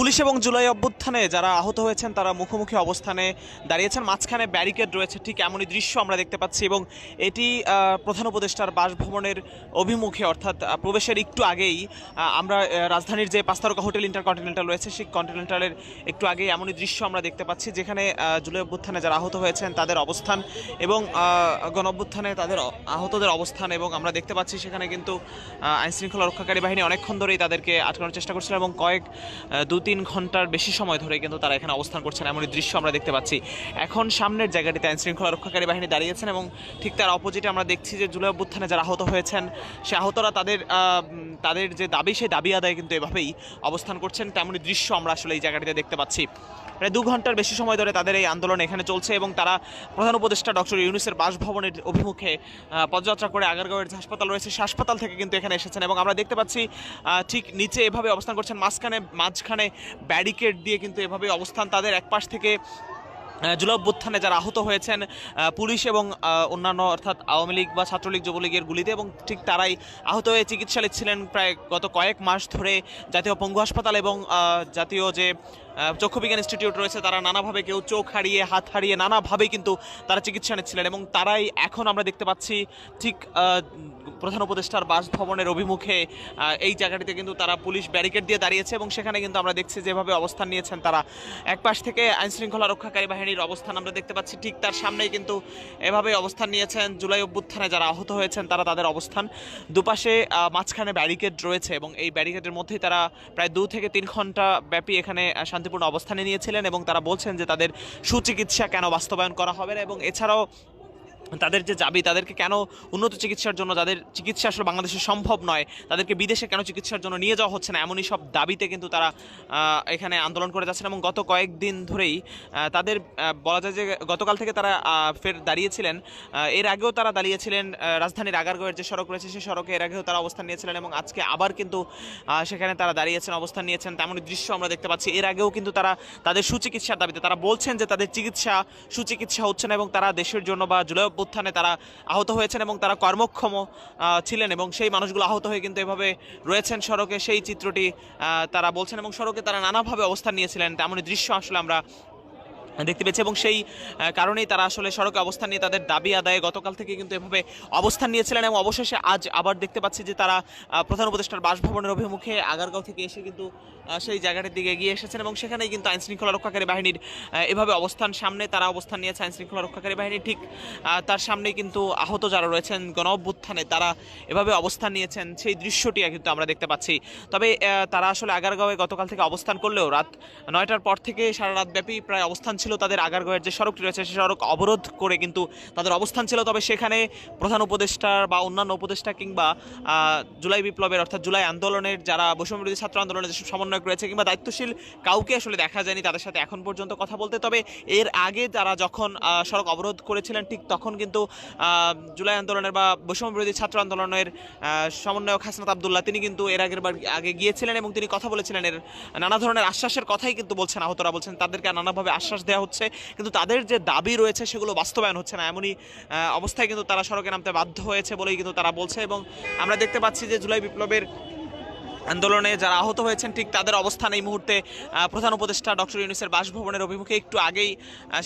Police এবং জুলাই অভ্যুত্থানে যারা আহত হয়েছেন, তারা মুখোমুখি অবস্থানে দাঁড়িয়েছেন। মাঝখানে ব্যারিকেড রয়েছে, ঠিক এমনই দৃশ্য আমরা দেখতে পাচ্ছি এবং এটি প্রধান উপদেষ্টার বাসভবনের অভিমুখে, অর্থাৎ প্রবেশের একটু আগেই আমরা রাজধানীর যে পাঁচতারকা হোটেল ইন্টারকন্টিনেন্টাল রয়েছে, সেই কন্টিনেন্টালের একটু আগেই এমনই দৃশ্য আমরা দেখতে পাচ্ছি, যেখানে জুলাই অভ্যুত্থানে যারা আহত হয়েছেন, তাদের অবস্থান এবং গণ অভ্যুত্থানে তাদের আহতদের অবস্থান এবং আমরা দেখতে পাচ্ছি সেখানে কিন্তু আইনশৃঙ্খলা রক্ষাকারী বাহিনী অনেকক্ষণ ধরেই তাদেরকে আটকানোর চেষ্টা করছিল এবং কয়েক দু তিন ঘণ্টার বেশি সময় ধরে কিন্তু তারা এখানে অবস্থান করছেন এমনই দৃশ্য আমরা দেখতে পাচ্ছি। এখন সামনের জায়গাটিতে আইন শৃঙ্খলা রক্ষাকারী বাহিনী দাঁড়িয়েছেন এবং ঠিক তার অপোজিটে আমরা দেখছি যে জুলাই অভ্যুত্থানে যারা আহত হয়েছেন, সে আহতরা তাদের তাদের যে দাবি, সেই দাবি আদায় কিন্তু এভাবেই অবস্থান করছেন, তেমনই দৃশ্য আমরা আসলে এই জায়গাটিতে দেখতে পাচ্ছি। প্রায় দু ঘণ্টার বেশি সময় ধরে তাদের এই আন্দোলন এখানে চলছে এবং তারা প্রধান উপদেষ্টা ডক্টর ইউনুসের বাসভবনের অভিমুখে পদযাত্রা করে আগারগাঁওয়ের যে হাসপাতাল রয়েছে, সে হাসপাতাল থেকে কিন্তু এখানে এসেছেন এবং আমরা দেখতে পাচ্ছি ঠিক নিচে এভাবে অবস্থান করছেন, মাঝখানে মাঝখানে ব্যারিকেড দিয়ে কিন্তু এভাবে অবস্থান তাদের এক পাশ থেকে জুলাই যারা আহত হয়েছেন পুলিশ এবং অন্যান্য অর্থাৎ আওয়ামী লীগ বা ছাত্রলীগ, যুবলীগের গুলিতে এবং ঠিক তারাই আহত হয়ে চিকিৎসালয়ে ছিলেন প্রায় গত কয়েক মাস ধরে জাতীয় পঙ্গু হাসপাতাল এবং জাতীয় যে চক্ষুবিজ্ঞান ইনস্টিটিউট রয়েছে তারা নানাভাবে কেউ চোখ হারিয়ে, হাত হারিয়ে নানাভাবে কিন্তু তারা চিকিৎসা নিচ্ছিলেন এবং তারাই এখন আমরা দেখতে পাচ্ছি ঠিক প্রধান উপদেষ্টার বাসভবনের অভিমুখে এই জায়গাটিতে কিন্তু তারা পুলিশ ব্যারিকেড দিয়ে দাঁড়িয়েছে এবং সেখানে কিন্তু আমরা দেখছি যেভাবে অবস্থান নিয়েছেন তারা। এক পাশ থেকে আইনশৃঙ্খলা রক্ষাকারী বাহিনীর অবস্থান আমরা দেখতে পাচ্ছি, ঠিক তার সামনেই কিন্তু এভাবে অবস্থান নিয়েছেন জুলাই অভ্যুত্থানে যারা আহত হয়েছেন তারা তাদের অবস্থান। দুপাশে মাঝখানে ব্যারিকেড রয়েছে এবং এই ব্যারিকেডের মধ্যেই তারা প্রায় দু থেকে তিন ঘণ্টা ব্যাপী এখানে শান্তিপূর্ণ অবস্থানে নিয়েছিলেন এবং তারা বলছেন যে তাদের সুচিকিৎসা কেন বাস্তবায়ন করা হবে না এবং এছাড়াও তাদের যে দাবি তাদেরকে কেন উন্নত চিকিৎসার জন্য, যাদের চিকিৎসা আসলে বাংলাদেশে সম্ভব নয়, তাদেরকে বিদেশে কেন চিকিৎসার জন্য নিয়ে যাওয়া হচ্ছে না, এমনই সব দাবিতে কিন্তু তারা এখানে আন্দোলন করে যাচ্ছেন। এবং গত কয়েকদিন ধরেই তাদের বলা যায় যে গতকাল থেকে তারা ফের দাঁড়িয়েছিলেন। এর আগেও তারা দাঁড়িয়েছিলেন রাজধানীর আগারগড়ের যে সড়ক রয়েছে, সেই সড়কে এর আগেও তারা অবস্থান নিয়েছিলেন এবং আজকে আবার কিন্তু সেখানে তারা দাঁড়িয়েছেন, অবস্থান নিয়েছেন। তেমনই দৃশ্য আমরা দেখতে পাচ্ছি। এর আগেও কিন্তু তারা তাদের সুচিকিৎসার দাবিতে, তারা বলছেন যে তাদের চিকিৎসা, সুচিকিৎসা হচ্ছে না এবং তারা দেশের জন্য বা জুলাই অভ্যুত্থানে তারা আহত হয়েছেন এবং তারা কর্মক্ষম ছিলেন এবং সেই মানুষগুলো আহত হয়ে কিন্তু এভাবে রয়েছেন সড়কে। সেই চিত্রটি তারা বলছেন এবং সড়কে তারা নানাভাবে অবস্থান নিয়েছিলেন। তেমনই দৃশ্য আসলে আমরা দেখতে পেয়েছে এবং সেই কারণেই তারা আসলে সড়কে অবস্থান নিয়ে তাদের দাবি আদায়ে গতকাল থেকে কিন্তু এভাবে অবস্থান নিয়েছিলেন এবং অবশেষে আজ আবার দেখতে পাচ্ছি যে তারা প্রধান উপদেষ্টার বাসভবনের অভিমুখে আগারগাঁও থেকে এসে কিন্তু সেই জায়গাটির দিকে এগিয়ে এসেছেন এবং সেখানেই কিন্তু আইন শৃঙ্খলা রক্ষাকারী বাহিনীর এভাবে অবস্থান সামনে তারা অবস্থান নিয়েছে আইন শৃঙ্খলা রক্ষাকারী বাহিনী ঠিক তার সামনেই কিন্তু আহত যারা রয়েছেন গণ অভ্যুত্থানে তারা এভাবে অবস্থান নিয়েছেন, সেই দৃশ্যটি কিন্তু আমরা দেখতে পাচ্ছি। তবে তারা আসলে আগারগাঁওয়ে গতকাল থেকে অবস্থান করলেও রাত নয়টার পর থেকে সারা রাত ব্যাপী প্রায় অবস্থান ছিল তাদের আগারগাঁওয়ের যে সড়কটি রয়েছে, সে সড়ক অবরোধ করে কিন্তু তাদের অবস্থান ছিল। তবে সেখানে প্রধান উপদেষ্টার বা অন্যান্য উপদেষ্টা কিংবা জুলাই বিপ্লবের অর্থাৎ জুলাই আন্দোলনের যারা বৈষম্যবিরোধী ছাত্র আন্দোলনের যেসব সমন্বয়ক রয়েছে কিংবা দায়িত্বশীল কাউকে আসলে দেখা যায়নি তাদের সাথে এখন পর্যন্ত কথা বলতে। তবে এর আগে তারা যখন সড়ক অবরোধ করেছিলেন, ঠিক তখন কিন্তু জুলাই আন্দোলনের বা বৈষম্যবিরোধী ছাত্র আন্দোলনের সমন্বয়ক হাসনাত আবদুল্লাহ, তিনি কিন্তু এর আগের বার আগে গিয়েছিলেন এবং তিনি কথা বলেছিলেন। এর নানা ধরনের আশ্বাসের কথাই কিন্তু বলছেন, আহতরা বলছেন, তাদেরকে নানাভাবে আশ্বাস দেওয়া হচ্ছে। কিন্তু তাদের যে দাবি রয়েছে সেগুলো বাস্তবায়ন হচ্ছে না। এমনই অবস্থায় কিন্তু তারা সড়কে নামতে বাধ্য হয়েছে বলেই কিন্তু তারা বলছে। এবং আমরা দেখতে পাচ্ছি যে জুলাই বিপ্লবের আন্দোলনে যারা আহত হয়েছেন, ঠিক তাদের অবস্থান এই মুহূর্তে প্রধান উপদেষ্টা ডক্টর ইউনুসের বাসভবনের অভিমুখে। একটু আগেই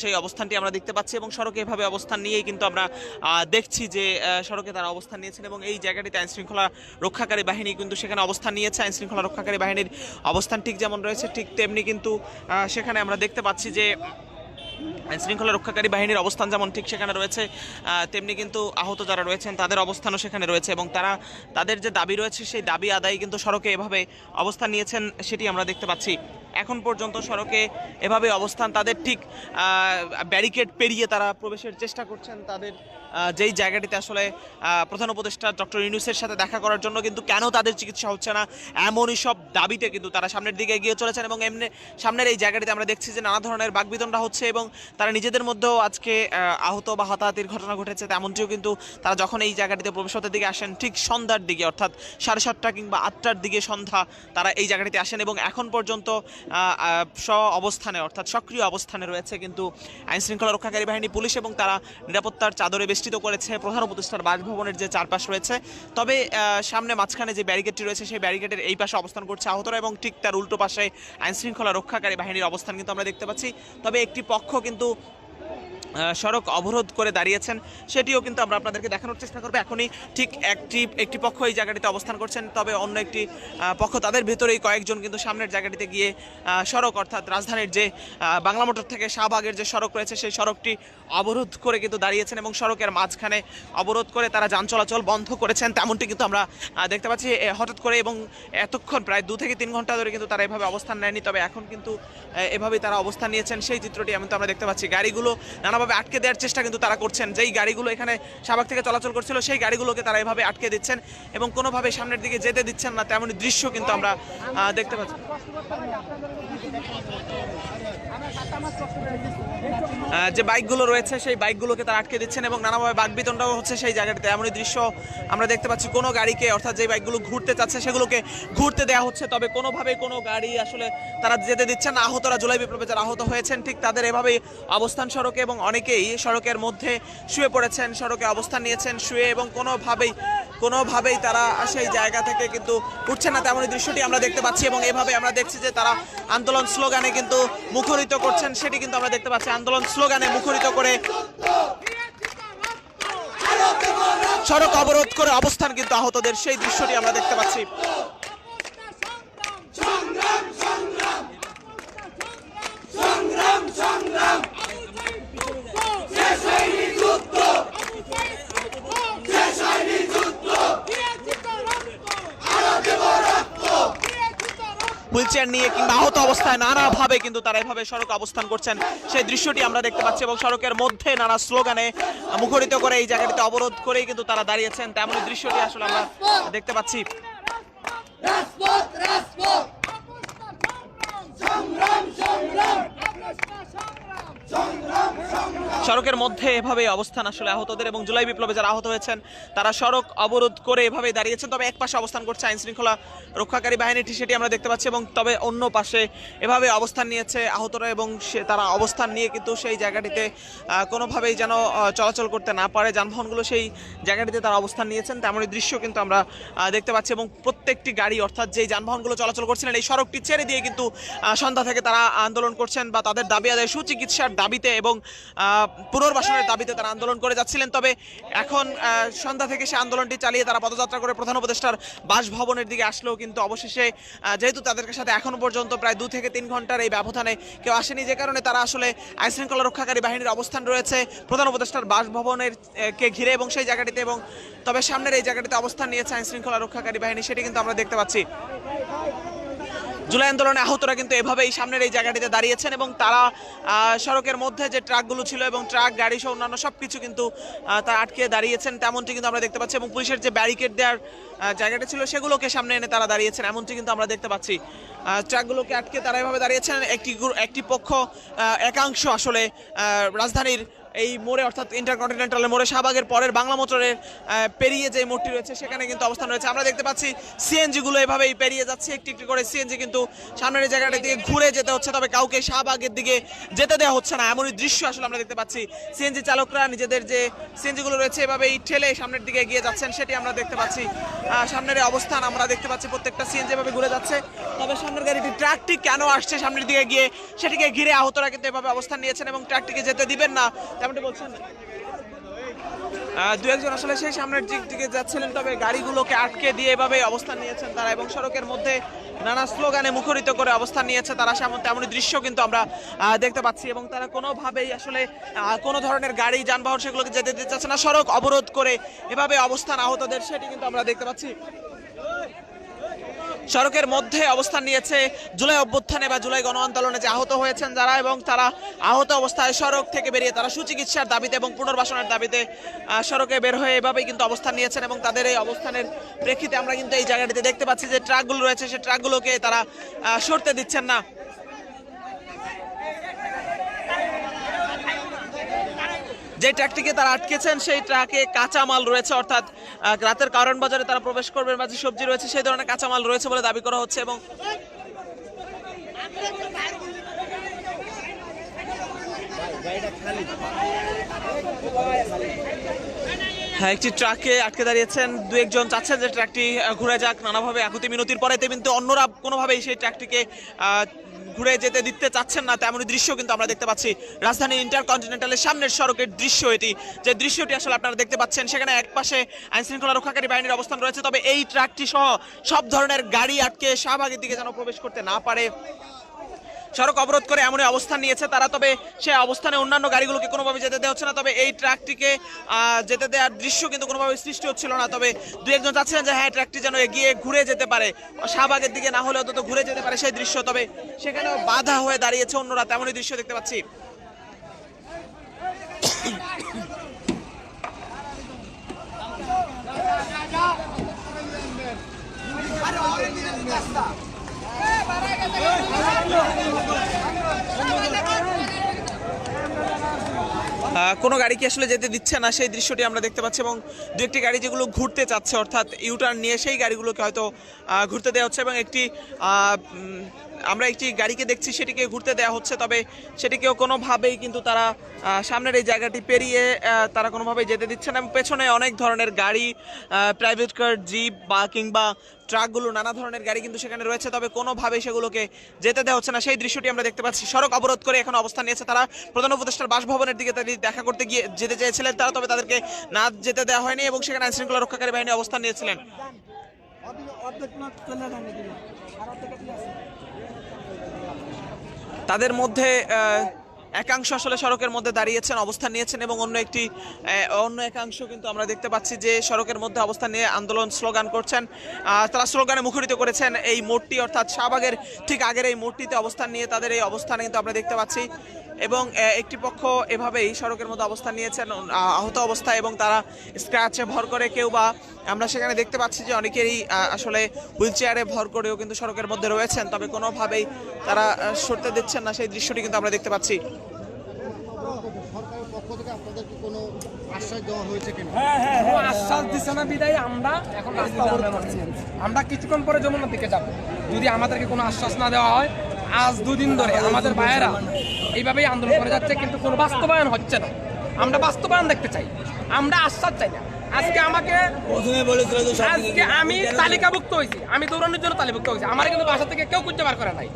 সেই অবস্থানটি আমরা দেখতে পাচ্ছি এবং সড়কে এভাবে অবস্থান নিয়েই কিন্তু আমরা দেখছি যে সড়কে তারা অবস্থান নিয়েছেন এবং এই জায়গাটিতে আইন শৃঙ্খলা রক্ষাকারী বাহিনী কিন্তু সেখানে অবস্থান নিয়েছে। আইন শৃঙ্খলা রক্ষাকারী বাহিনীর অবস্থান ঠিক যেমন রয়েছে, ঠিক তেমনি কিন্তু সেখানে আমরা দেখতে পাচ্ছি যে আইন শৃঙ্খলা রক্ষাকারী বাহিনীর অবস্থান যেমন ঠিক সেখানে রয়েছে তেমনি কিন্তু আহত যারা রয়েছেন তাদের অবস্থানও সেখানে রয়েছে এবং তারা, তাদের যে দাবি রয়েছে সেই দাবি আদায় কিন্তু সড়কে এভাবে অবস্থান নিয়েছেন সেটি আমরা দেখতে পাচ্ছি। এখন পর্যন্ত সড়কে এভাবে অবস্থান, তাদের ঠিক ব্যারিকেড পেরিয়ে তারা প্রবেশের চেষ্টা করছেন তাদের যেই জায়গাটিতে আসলে প্রধান উপদেষ্টা ডক্টর ইউনুসের সাথে দেখা করার জন্য, কিন্তু কেন তাদের চিকিৎসা হচ্ছে না, এমনই সব দাবিতে কিন্তু তারা সামনের দিকে এগিয়ে চলেছেন এবং এমনি, সামনের এই জায়গাটিতে আমরা দেখছি যে নানা ধরনের বাগবিতণ্ডা হচ্ছে এবং তারা নিজেদের মধ্যেও আজকে আহত বা হতাহতির ঘটনা ঘটেছে, তেমনটিও কিন্তু তারা যখন এই জায়গাটিতে প্রবেশ হতে দিকে আসেন, ঠিক সন্ধ্যার দিকে, অর্থাৎ সাড়ে সাতটা কিংবা আটটার দিকে সন্ধ্যা তারা এই জায়গাটিতে আসেন এবং এখন পর্যন্ত স্ব অবস্থানে, অর্থাৎ সক্রিয় অবস্থানে রয়েছে কিন্তু আইনশৃঙ্খলা রক্ষাকারী বাহিনী, পুলিশ এবং তারা নিরাপত্তার চাদরে বেষ্টিত করেছে। প্রধান উপদেষ্টার বাসভবনের যে চারপাশ রয়েছে, তবে সামনে মাঝখানে যে ব্যারিকেডটি রয়েছে, সেই ব্যারিকেডের এই পাশে অবস্থান করছে আহতরা এবং ঠিক তার উল্টো পাশে আইন শৃঙ্খলা রক্ষাকারী বাহিনীর অবস্থান কিন্তু আমরা দেখতে পাচ্ছি। তবে একটি পক্ষ কিন্তু সড়ক অবরোধ করে দাঁড়িয়েছেন, সেটিও কিন্তু আমরা আপনাদেরকে দেখানোর চেষ্টা করব। এখনই ঠিক একটি একটি পক্ষ এই জায়গাটিতে অবস্থান করছেন, তবে অন্য একটি পক্ষ তাদের ভেতরেই কয়েকজন কিন্তু সামনের জায়গাটিতে গিয়ে সড়ক অর্থাৎ রাজধানীর যে বাংলা মোটর থেকে শাহবাগের যে সড়ক রয়েছে, সেই সড়কটি অবরোধ করে কিন্তু দাঁড়িয়েছেন এবং সড়কের মাঝখানে অবরোধ করে তারা যান চলাচল বন্ধ করেছেন, তেমনটি কিন্তু আমরা দেখতে পাচ্ছি হঠাৎ করে এবং এতক্ষণ প্রায় দু থেকে তিন ঘণ্টা ধরে কিন্তু তারা এভাবে অবস্থান নেয়নি, তবে এখন কিন্তু এভাবেই তারা অবস্থান নিয়েছেন, সেই চিত্রটি আমি তো আমরা দেখতে পাচ্ছি। গাড়িগুলো নানাভাবে আটকে দেওয়ার চেষ্টা কিন্তু তারা করছেন। যেই গাড়িগুলো এখানে শাহবাগ থেকে চলাচল করছিল, সেই গাড়িগুলোকে তারা এভাবে আটকে দিচ্ছেন এবং কোনোভাবে সামনের দিকে যেতে দিচ্ছেন না, তেমনই দৃশ্য কিন্তু আমরা দেখতে পাচ্ছি। যে বাইকগুলো রয়েছে, সেই বাইকগুলোকে তারা আটকে দিচ্ছেন এবং নানাভাবে বাকবিতণ্ডাও হচ্ছে সেই জায়গাটিতে। এমনই দৃশ্য আমরা দেখতে পাচ্ছি, কোনো গাড়িকে, অর্থাৎ যে বাইকগুলো ঘুরতে চাচ্ছে, সেগুলোকে ঘুরতে দেওয়া হচ্ছে। তবে কোনোভাবে কোনো গাড়ি আসলে তারা যেতে দিচ্ছেন না। আহতরা জুলাই বিপ্লবে যারা আহত হয়েছেন, ঠিক তাদের এভাবেই অবস্থান সড়কে এবং অনেকেই সড়কের মধ্যে শুয়ে পড়েছেন, সড়কে অবস্থান নিয়েছেন, শুয়ে এবং কোনোভাবেই কোনোভাবেই তারা সেই জায়গা থেকে কিন্তু উঠছে না, তেমনই দৃশ্যটি আমরা দেখতে পাচ্ছি এবং এভাবে আমরা দেখছি যে তারা আন্দোলন স্লোগানে কিন্তু মুখরিত করছেন, সেটি কিন্তু আমরা দেখতে পাচ্ছি। আন্দোলন স্লোগানে মুখরিত করে সড়ক অবরোধ করে অবস্থান কিন্তু আহতদের, সেই দৃশ্যটি আমরা দেখতে পাচ্ছি। হুইল চেয়ার নিয়ে কিংবা আহত অবস্থায় নানাভাবে কিন্তু তারা এভাবে সড়কে অবস্থান করছেন। সেই দৃশ্যটি আমরা দেখতে পাচ্ছি এবং সড়কের মধ্যে নানা স্লোগানে মুখরিত করে এই জায়গাটিতে অবরোধ করেই কিন্তু তারা দাঁড়িয়েছেন। তেমন দৃশ্যটি আসলে আমরা দেখতে পাচ্ছি। সংগ্রাম সংগ্রাম। সড়কের মধ্যে এভাবে অবস্থান আসলে আহতদের এবং জুলাই বিপ্লবে যারা আহত হয়েছেন, তারা সড়ক অবরোধ করে এভাবে দাঁড়িয়েছেন। তবে এক পাশে অবস্থান করছে আইন শৃঙ্খলা রক্ষাকারী বাহিনীটি সেটি আমরা দেখতে পাচ্ছি এবং তবে অন্য পাশে এভাবে অবস্থান নিয়েছে আহতরা এবং সে তারা অবস্থান নিয়ে কিন্তু সেই জায়গাটিতে কোনোভাবেই যেন চলাচল করতে না পারে। যানবাহনগুলো সেই জায়গাটিতে তারা অবস্থান নিয়েছেন, তেমনই দৃশ্য কিন্তু আমরা দেখতে পাচ্ছি এবং প্রত্যেকটি গাড়ি অর্থাৎ যেই যানবাহনগুলো চলাচল করছিলেন, এই সড়কটি ছেড়ে দিয়ে কিন্তু সন্ধ্যা থেকে তারা আন্দোলন করছেন বা তাদের দাবি আদায়, সুচিকিৎসার দাবিতে এবং পুনর্বাসনের দাবিতে তারা আন্দোলন করে যাচ্ছিলেন। তবে এখন সন্ধ্যা থেকে সে আন্দোলনটি চালিয়ে তারা পদযাত্রা করে প্রধান উপদেষ্টার বাসভবনের দিকে আসলেও কিন্তু অবশেষে যেহেতু তাদের সাথে এখনও পর্যন্ত প্রায় দু থেকে তিন ঘণ্টার এই ব্যবধানে কেউ আসেনি, যে কারণে তারা আসলে আইনশৃঙ্খলা রক্ষাকারী বাহিনীর অবস্থান রয়েছে প্রধান উপদেষ্টার বাসভবনের কে ঘিরে এবং সেই জায়গাটিতে এবং তবে সামনের এই জায়গাটিতে অবস্থান নিয়েছে আইনশৃঙ্খলা রক্ষাকারী বাহিনী, সেটি কিন্তু আমরা দেখতে পাচ্ছি। জুলাই আন্দোলনে আহতরা কিন্তু এভাবেই সামনের এই জায়গাটিতে দাঁড়িয়েছেন এবং তারা সড়কের মধ্যে যে ট্রাকগুলো ছিল এবং ট্রাক, গাড়ি সহ অন্যান্য সব কিছু কিন্তু তারা আটকে দাঁড়িয়েছেন। তেমনটি কিন্তু আমরা দেখতে পাচ্ছি এবং পুলিশের যে ব্যারিকেড দেওয়ার জায়গাটা ছিল সেগুলোকে সামনে এনে তারা দাঁড়িয়েছেন। এমনটি কিন্তু আমরা দেখতে পাচ্ছি। ট্রাকগুলোকে আটকে তারা এভাবে দাঁড়িয়েছেন। একটি একটি পক্ষ একাংশ আসলে রাজধানীর এই মোড়ে, অর্থাৎ ইন্টারকন্টিনেন্টালের মোড়ে, শাহবাগের পরের বাংলা মোটরের পেরিয়ে যে মোড়টি রয়েছে, সেখানে কিন্তু অবস্থান রয়েছে। আমরা দেখতে পাচ্ছি সিএনজি গুলো এভাবেই পেরিয়ে যাচ্ছে। একটি একটি করে সিএনজি কিন্তু সামনের জায়গাটা দিয়ে ঘুরে যেতে হচ্ছে, তবে কাউকে শাহবাগের দিকে যেতে দেওয়া হচ্ছে না। এমনই দৃশ্য আসলে আমরা দেখতে পাচ্ছি। সিএনজি চালকরা নিজেদের যে সিএনজি গুলো রয়েছে, এভাবেই ঠেলে সামনের দিকে এগিয়ে যাচ্ছেন, সেটি আমরা দেখতে পাচ্ছি। সামনের অবস্থান আমরা দেখতে পাচ্ছি, প্রত্যেকটা সিএনজি এভাবে ঘুরে যাচ্ছে। তবে সামনের গাড়িটি ট্রাকটি কেন আসছে সামনের দিকে গিয়ে, সেটিকে ঘিরে আহতরা কিন্তু এভাবে অবস্থান নিয়েছেন এবং ট্রাকটিকে যেতে দিবেন না। বলছেন? দু একজন আসলে সেই সামনের দিক দিকে যাচ্ছিলেন, তবে গাড়িগুলোকে আটকে দিয়ে এভাবে অবস্থান নিয়েছেন তারা এবং সড়কের মধ্যে নানা স্লোগানে মুখরিত করে অবস্থান নিয়েছে তারা। সেমন তেমনই দৃশ্য কিন্তু আমরা দেখতে পাচ্ছি এবং তারা কোনোভাবেই আসলে কোনো ধরনের গাড়ি, যানবাহন সেগুলোকে যেতে দিতে চাচ্ছে না। সড়ক অবরোধ করে এভাবে অবস্থান আহতদের, সেটি কিন্তু আমরা দেখতে পাচ্ছি। সড়কের মধ্যে অবস্থান নিয়েছে, জুলাই অভ্যুত্থানে বা জুলাই গণ আন্দোলনে যে আহত হয়েছেন যারা এবং তারা আহত অবস্থায় সড়ক থেকে বেরিয়ে তারা সুচিকিৎসার দাবিতে এবং পুনর্বাসনের দাবিতে সড়কে বের হয়ে এভাবেই কিন্তু অবস্থান নিয়েছেন এবং তাদের এই অবস্থানের প্রেক্ষিতে আমরা কিন্তু এই জায়গাটিতে দেখতে পাচ্ছি যে ট্রাকগুলো রয়েছে সেই ট্রাকগুলোকে তারা সরতে দিচ্ছেন না। যে ট্রাকটিকে তারা আটকেছেন, সেই ট্রাকে কাঁচামাল রয়েছে, অর্থাৎ রাতের কারণ বাজারে তারা প্রবেশ করবেন যে সবজি রয়েছে, সেই ধরনের কাঁচামাল রয়েছে বলে দাবি করা হচ্ছে এবং হ্যাঁ একটি ট্রাকে আটকে দাঁড়িয়েছেন দু একজন। চাচ্ছেন যে ট্রাকটি ঘুরে যাক নানাভাবে আকুতি মিনতির পরে। কিন্তু অন্যরা কোনোভাবেই সেই ট্রাকটিকে ঘুরে যেতে দিতে চাচ্ছেন না। তেমনই দৃশ্য কিন্তু আমরা দেখতে পাচ্ছি রাজধানী ইন্টারকন্টিনেন্টালের সামনের সড়কের দৃশ্য এটি। যে দৃশ্যটি আসলে আপনারা দেখতে পাচ্ছেন, সেখানে একপাশে আইন শৃঙ্খলা রক্ষাকারী বাহিনীর অবস্থান রয়েছে। তবে এই ট্রাকটি সহ সব ধরনের গাড়ি আটকে শাহবাগের দিকে যেন প্রবেশ করতে না পারে। সড়ক অবরোধ করে এমনই অবস্থান নিয়েছে তারা তবে সে অবস্থানে অন্যান্য গাড়িগুলোকে কোনোভাবে যেতে দেওয়া হচ্ছে না তবে এই ট্রাকটিকে যেতে দেওয়ার দৃশ্য কিন্তু কোনোভাবে সৃষ্টি হচ্ছিল না তবে দু একজন চাচ্ছিলেন যে হ্যাঁ ট্রাকটি যেন এগিয়ে ঘুরে যেতে পারে শাহবাগের দিকে না হলে অন্তত ঘুরে যেতে পারে সেই দৃশ্য তবে সেখানেও বাধা হয়ে দাঁড়িয়েছে অন্যরা তেমনই দৃশ্য দেখতে পাচ্ছি। আহ, কোনো গাড়িকে আসলে যেতে দিচ্ছে না? সেই দৃশ্যটি আমরা দেখতে পাচ্ছি এবং দু একটি গাড়ি যেগুলো ঘুরতে চাচ্ছে, অর্থাৎ ইউটার্ন নিয়ে সেই গাড়িগুলোকে হয়তো ঘুরতে দেওয়া হচ্ছে এবং একটি আমরা একটি গাড়িকে দেখছি সেটিকে ঘুরতে দেওয়া হচ্ছে তবে সেটিকেও কোনোভাবেই কিন্তু তারা সামনের এই জায়গাটি পেরিয়ে তারা কোনোভাবে যেতে দিচ্ছে না পেছনে অনেক ধরনের গাড়ি প্রাইভেট কার জিপ বা কিংবা ট্রাকগুলো নানা ধরনের গাড়ি কিন্তু সেখানে রয়েছে তবে কোনোভাবেই সেগুলোকে যেতে দেওয়া হচ্ছে না সেই দৃশ্যটি আমরা দেখতে পাচ্ছি সড়ক অবরোধ করে এখন অবস্থান নিয়েছে তারা প্রধান উপদেষ্টার বাসভবনের দিকে তাদের দেখা করতে গিয়ে যেতে চেয়েছিলেন তারা তবে তাদেরকে না যেতে দেওয়া হয়নি এবং সেখানে আইন শৃঙ্খলা রক্ষাকারী বাহিনী অবস্থান নিয়েছিলেন তাদের মধ্যে একাংশ আসলে সড়কের মধ্যে দাঁড়িয়েছেন, অবস্থান নিয়েছেন এবং অন্য একটি অন্য একাংশ কিন্তু আমরা দেখতে পাচ্ছি যে সড়কের মধ্যে অবস্থান নিয়ে আন্দোলন স্লোগান করছেন। তারা স্লোগানে মুখরিত করেছেন এই মোড়টি, অর্থাৎ শাহবাগের ঠিক আগের এই মোড়টিতে অবস্থান নিয়ে তাদের এই অবস্থানে কিন্তু আমরা দেখতে পাচ্ছি। এবং একটি পক্ষ এভাবেই সড়কের মধ্যে অবস্থান নিয়েছেন। আহত অবস্থায় এবং তারা স্ক্র্যাচে ভর করে কেউ বা আমরা সেখানে দেখতে পাচ্ছি যে অনেকেরই আসলে হুইল চেয়ারে ভর করেও কিন্তু সড়কের মধ্যে রয়েছেন। তবে কোনোভাবেই তারা সরতে দিচ্ছেন না সেই দৃশ্যটি কিন্তু আমরা দেখতে পাচ্ছি। সরকারের পক্ষ থেকে আপনাদেরকে কোনো আশ্বাস দেওয়া হয়েছে কিনা? আশ্বাস দিচ্ছে না বিদায়। আমরা এখন রাস্তা আমরা কিছুক্ষণ পরে যমুনার দিকে যাব। যদি আমাদেরকে কোনো আশ্বাস না দেওয়া হয় আজ দুদিন ধরে আমাদের ভাইয়েরা এইভাবেই আন্দোলন করে যাচ্ছে কিন্তু কোনো বাস্তবায়ন হচ্ছে না। আমরা বাস্তবায়ন দেখতে চাই। আমরা আশ্বাস চাই না। আজকে আমাকে আজকে আমি তালিকাভুক্ত হয়েছি। আমি দৌড়ানোর জন্য তালিকাভুক্ত হয়েছি। আমার কিন্তু বাসা থেকে কেউ খুঁজে বার করে নাই।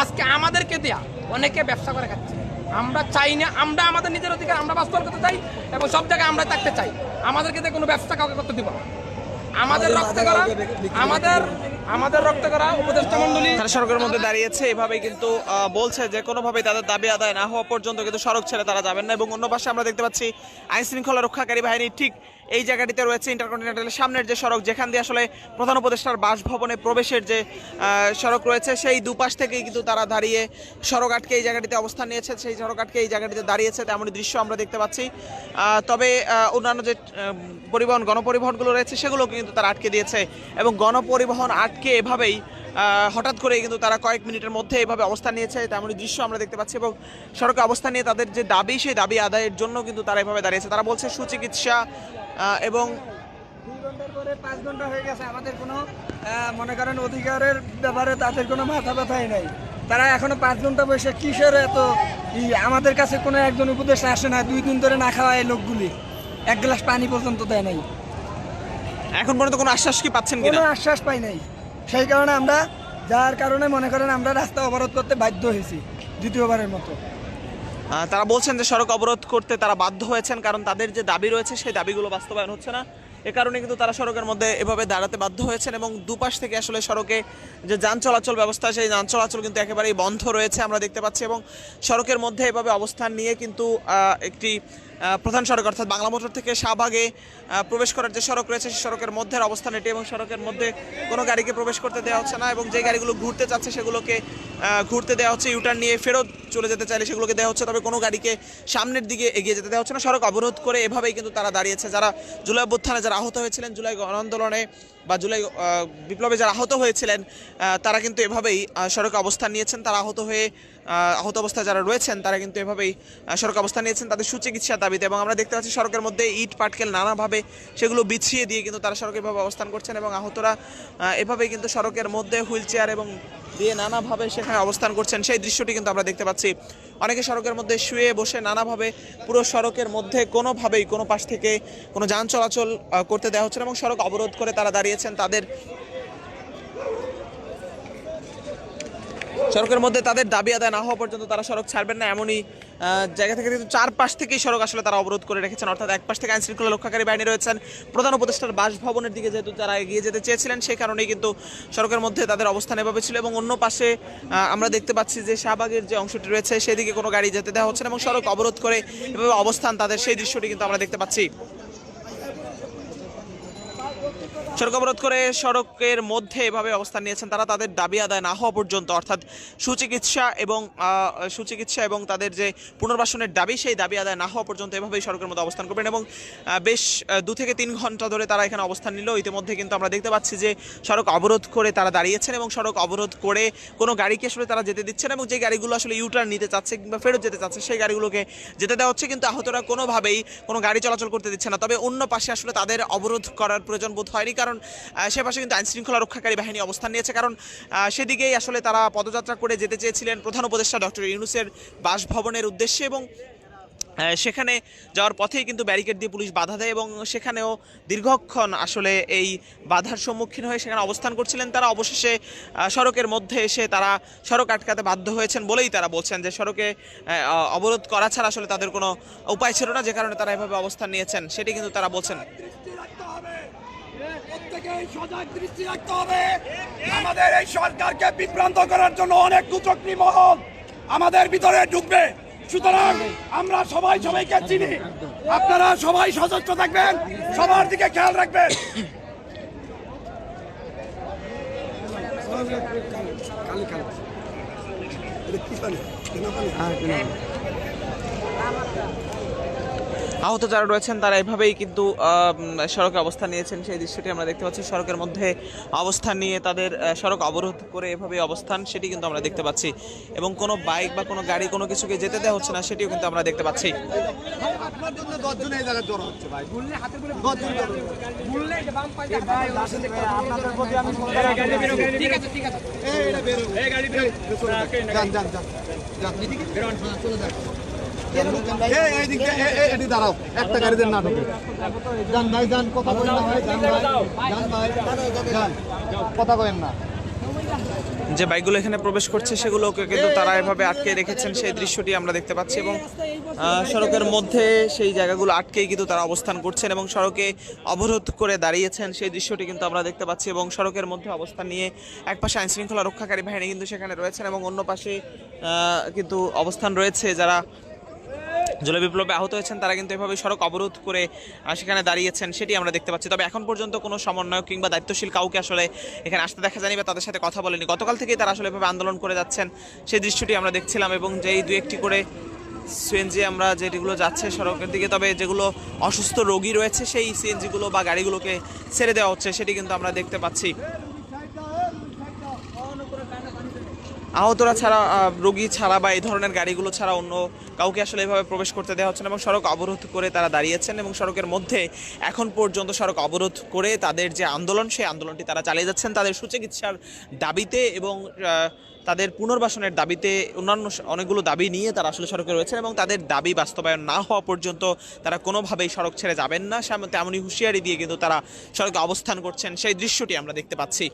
আজকে আমাদেরকে দেয়া অনেকে ব্যবসা করে খাচ্ছে। আমরা চাই না আমরা আমাদের নিজের অধিকার আমরা বাস্তবায়ন করতে চাই এবং সব জায়গায় আমরা থাকতে চাই। আমাদেরকে দিয়ে কোনো ব্যবসা কাউকে করতে দিব না। আমাদের রক্ত করা আমাদের আমাদের রক্ত করা উপদেষ্টা মন্ডলী তারা সড়কের মধ্যে দাঁড়িয়েছে এভাবেই কিন্তু বলছে যে কোনোভাবে তাদের দাবি আদায় না হওয়া পর্যন্ত কিন্তু সড়ক ছেড়ে তারা যাবেন না। এবং অন্য পাশে আমরা দেখতে পাচ্ছি আইন শৃঙ্খলা রক্ষাকারী বাহিনী ঠিক এই জায়গাটিতে রয়েছে ইন্টারকন্টিনেন্টালের সামনের যে সড়ক, যেখান দিয়ে আসলে প্রধান উপদেষ্টার বাসভবনে প্রবেশের যে সড়ক রয়েছে, সেই দুপাশ থেকেই কিন্তু তারা দাঁড়িয়ে সড়ক আটকে এই জায়গাটিতে অবস্থান নিয়েছে, সেই সড়ক আটকে এই জায়গাটিতে দাঁড়িয়েছে, তেমনই দৃশ্য আমরা দেখতে পাচ্ছি। তবে অন্যান্য যে পরিবহন, গণপরিবহনগুলো রয়েছে সেগুলোকে কিন্তু তারা আটকে দিয়েছে এবং গণপরিবহন আটকে এভাবেই হঠাৎ করে কিন্তু তারা কয়েক মিনিটের মধ্যে এভাবে অবস্থান নিয়েছে, তেমনই দৃশ্য আমরা দেখতে পাচ্ছি এবং সড়কে অবস্থান নিয়ে তাদের যে দাবি, সেই দাবি আদায়ের জন্য কিন্তু তারা এভাবে দাঁড়িয়েছে। তারা বলছে, সুচিকিৎসা এবং পাঁচ ঘণ্টা হয়ে গেছে। আমাদের কোনো মনে করেন অধিকারের ব্যাপারে তাদের কোনো মাথা ব্যথাই নাই। তারা এখনও পাঁচ ঘণ্টা বসে কিসের এত আমাদের কাছে কোনো একজন উপদেশ আসে না দুই দিন ধরে না খাওয়া এই লোকগুলি। এক গ্লাস পানি পর্যন্ত দেয় নাই। এখন পর্যন্ত কোনো আশ্বাস কি পাচ্ছেন কোনো আশ্বাস পাই নাই। সেই কারণে আমরা যার কারণে মনে করেন আমরা রাস্তা অবরোধ করতে বাধ্য হয়েছি দ্বিতীয়বারের মতো। তারা বলছেন যে সড়ক অবরোধ করতে তারা বাধ্য হয়েছেন কারণ তাদের যে দাবি রয়েছে সেই দাবিগুলো বাস্তবায়ন হচ্ছে না। এ কারণে কিন্তু তারা সড়কের মধ্যে এভাবে দাঁড়াতে বাধ্য হয়েছেন এবং দুপাশ থেকে আসলে সড়কে যে যান চলাচল ব্যবস্থা, সেই যান চলাচল কিন্তু একেবারেই বন্ধ রয়েছে আমরা দেখতে পাচ্ছি এবং সড়কের মধ্যে এভাবে অবস্থান নিয়ে কিন্তু একটি প্রধান সড়ক অর্থাৎ বাংলা মোটর থেকে শাহবাগে প্রবেশ করার যে সড়ক রয়েছে সেই সড়কের মধ্যে অবস্থান এটি এবং সড়কের মধ্যে কোনো গাড়িকে প্রবেশ করতে দেওয়া হচ্ছে না এবং যে গাড়িগুলো ঘুরতে চাচ্ছে সেগুলোকে ঘুরতে দেওয়া হচ্ছে ইউটার্ন নিয়ে ফেরত চলে যেতে চাইলে সেগুলোকে দেওয়া হচ্ছে, তবে কোনো গাড়িকে সামনের দিকে এগিয়ে যেতে দেওয়া হচ্ছে না। সড়ক অবরোধ করে এভাবেই কিন্তু তারা দাঁড়িয়েছে। যারা জুলাই অভ্যুত্থানে যারা আহত হয়েছিলেন, জুলাই গণ আন্দোলনে বা জুলাই বিপ্লবে যারা আহত হয়েছিলেন তারা কিন্তু এভাবেই সড়কে অবস্থান নিয়েছেন। তারা আহত হয়ে আহত অবস্থায় যারা রয়েছেন, তারা কিন্তু এভাবেই সড়ক অবস্থান নিয়েছেন, তাদের সুচিকিৎসার দাবিতে। এবং আমরা দেখতে পাচ্ছি সড়কের মধ্যে ইট, পাটকেল নানাভাবে সেগুলো বিছিয়ে দিয়ে কিন্তু তারা সড়কে এভাবে অবস্থান করছেন এবং আহতরা এভাবেই কিন্তু সড়কের মধ্যে হুইল চেয়ার এবং দিয়ে নানাভাবে সেখানে অবস্থান করছেন। সেই দৃশ্যটি কিন্তু আমরা দেখতে পাচ্ছি। অনেকে সড়কের মধ্যে শুয়ে বসে নানাভাবে পুরো সড়কের মধ্যে কোনোভাবেই কোনো পাশ থেকে কোনো যান চলাচল করতে দেওয়া হচ্ছে না এবং সড়ক অবরোধ করে তারা দাঁড়িয়েছেন। তাদের সড়কের মধ্যে তাদের দাবি আদায় না হওয়া পর্যন্ত তারা সড়ক ছাড়বেন না, এমনই জায়গা থেকে কিন্তু চার পাশ থেকেই সড়ক আসলে তারা অবরোধ করে রেখেছেন। অর্থাৎ এক পাশ থেকে আইন শৃঙ্খলা রক্ষাকারী বাহিনী রয়েছেন। প্রধান উপদেষ্টার বাসভবনের দিকে যেহেতু তারা এগিয়ে যেতে চেয়েছিলেন, সেই কারণেই কিন্তু সড়কের মধ্যে তাদের অবস্থান এভাবে ছিল এবং অন্য পাশে আমরা দেখতে পাচ্ছি যে শাহবাগের যে অংশটি রয়েছে, সেদিকে কোনো গাড়ি যেতে দেওয়া হচ্ছে না এবং সড়ক অবরোধ করে এভাবে অবস্থান তাদের, সেই দৃশ্যটি কিন্তু আমরা দেখতে পাচ্ছি। সড়ক অবরোধ করে সড়কের মধ্যে এভাবে অবস্থান নিয়েছেন তারা। তাদের দাবি আদায় না হওয়া পর্যন্ত, অর্থাৎ সুচিকিৎসা এবং সুচিকিৎসা এবং তাদের যে পুনর্বাসনের দাবি, সেই দাবি আদায় না হওয়া পর্যন্ত এভাবেই সড়কের মধ্যে অবস্থান করবেন এবং বেশ দু থেকে তিন ঘণ্টা ধরে তারা এখানে অবস্থান নিল। ইতিমধ্যে কিন্তু আমরা দেখতে পাচ্ছি যে সড়ক অবরোধ করে তারা দাঁড়িয়েছেন এবং সড়ক অবরোধ করে কোনো গাড়িকে আসলে তারা যেতে দিচ্ছেন এবং যে গাড়িগুলো আসলে ইউটার্ন নিতে চাচ্ছে কিংবা ফেরত যেতে চাচ্ছে, সেই গাড়িগুলোকে যেতে দেওয়া হচ্ছে। কিন্তু আহতরা কোনোভাবেই কোনো গাড়ি চলাচল করতে দিচ্ছে না। তবে অন্য পাশে আসলে তাদের অবরোধ করার প্রয়োজন বোধ হয়নি, কারণ আহ, সে পাশে কিন্তু আইনশৃঙ্খলা রক্ষাকারী বাহিনী অবস্থান নিয়েছে। কারণ সেদিকেই আসলে তারা পদযাত্রা করে যেতে চেয়েছিলেন প্রধান উপদেষ্টা ডক্টর ইউনুসের বাসভবনের উদ্দেশ্যে এবং সেখানে যাওয়ার পথেই কিন্তু ব্যারিকেড দিয়ে পুলিশ বাধা দেয় এবং সেখানেও দীর্ঘক্ষণ আসলে এই বাধার সম্মুখীন হয়ে সেখানে অবস্থান করছিলেন তারা। অবশেষে সড়কের মধ্যে এসে তারা সড়ক আটকাতে বাধ্য হয়েছেন বলেই তারা বলছেন যে সড়কে অবরোধ করা ছাড়া আসলে তাদের কোনো উপায় ছিল না যে কারণে তারা এভাবে অবস্থান নিয়েছেন সেটি কিন্তু তারা বলছেন। প্রত্যেকেই সজাগ দৃষ্টি রাখতে হবে। আমাদের এই সরকারকে বিভ্রান্ত করার জন্য অনেক কুচক্রী মহল আমাদের ভিতরে ঢুকবে। সুতরাং আমরা সবাই সবাইকে চিনি। আপনারা সবাই সচেষ্ট থাকবেন সবার দিকে খেয়াল রাখবেন। আহত যারা রয়েছেন তারা এভাবেই কিন্তু সড়কে অবস্থান নিয়েছেন সেই দৃশ্যটি আমরা দেখতে পাচ্ছি সড়কের মধ্যে অবস্থান নিয়ে তাদের সড়ক অবরোধ করে এভাবে অবস্থান সেটি কিন্তু আমরা দেখতে পাচ্ছি এবং কোনো বাইক বা কোনো গাড়ি কোনো কিছুকে যেতে দেওয়া হচ্ছে না সেটিও কিন্তু আমরা দেখতে পাচ্ছি ঠিক আছে ঠিক আছে যান যান যান যান চলে যান এই, এই দিক দিয়ে, এই, এই, এদিকে দাঁড়াও একটা গাড়িদের না যান ভাই যান কথা বলেন না ভাই যান ভাই যান ভাই যান কথা বলেন না। যে বাইকগুলো এখানে প্রবেশ করছে সেগুলোকে কিন্তু তারা এভাবে আটকে রেখেছেন সেই দৃশ্যটি আমরা দেখতে পাচ্ছি এবং সড়কের মধ্যে সেই জায়গাগুলো আটকেই কিন্তু তারা অবস্থান করছেন এবং সড়কে অবরোধ করে দাঁড়িয়েছেন সেই দৃশ্যটি কিন্তু আমরা দেখতে পাচ্ছি এবং সড়কের মধ্যে অবস্থান নিয়ে এক পাশে আইনশৃঙ্খলা রক্ষাকারী বাহিনী কিন্তু সেখানে রয়েছেন এবং অন্য পাশে কিন্তু অবস্থান রয়েছে যারা জুলাই বিপ্লবে আহত হয়েছেন, তারা কিন্তু এভাবে সড়ক অবরোধ করে সেখানে দাঁড়িয়েছেন, সেটি আমরা দেখতে পাচ্ছি। তবে এখন পর্যন্ত কোনো সমন্বয়ক কিংবা দায়িত্বশীল কাউকে আসলে এখানে আসতে দেখা যায়নি বা তাদের সাথে কথা বলেনি। গতকাল থেকেই তারা আসলে এভাবে আন্দোলন করে যাচ্ছেন, সেই দৃশ্যটি আমরা দেখছিলাম এবং যেই দু একটি করে সিএনজি আমরা যেগুলো যাচ্ছে সড়কের দিকে, তবে যেগুলো অসুস্থ রোগী রয়েছে, সেই সিএনজিগুলো বা গাড়িগুলোকে ছেড়ে দেওয়া হচ্ছে, সেটি কিন্তু আমরা দেখতে পাচ্ছি। আহতরা ছাড়া রোগী ছাড়া বা এই ধরনের গাড়িগুলো ছাড়া অন্য কাউকে আসলে এভাবে প্রবেশ করতে দেওয়া হচ্ছে না এবং সড়ক অবরোধ করে তারা দাঁড়িয়েছেন এবং সড়কের মধ্যে এখন পর্যন্ত সড়ক অবরোধ করে তাদের যে আন্দোলন, সেই আন্দোলনটি তারা চালিয়ে যাচ্ছেন। তাদের সুচিকিৎসার দাবিতে এবং তাদের পুনর্বাসনের দাবিতে অন্যান্য অনেকগুলো দাবি নিয়ে তারা আসলে সড়কে রয়েছেন এবং তাদের দাবি বাস্তবায়ন না হওয়া পর্যন্ত তারা কোনোভাবেই সড়ক ছেড়ে যাবেন না। তেমনই হুঁশিয়ারি দিয়ে কিন্তু তারা সড়কে অবস্থান করছেন। সেই দৃশ্যটি আমরা দেখতে পাচ্ছি।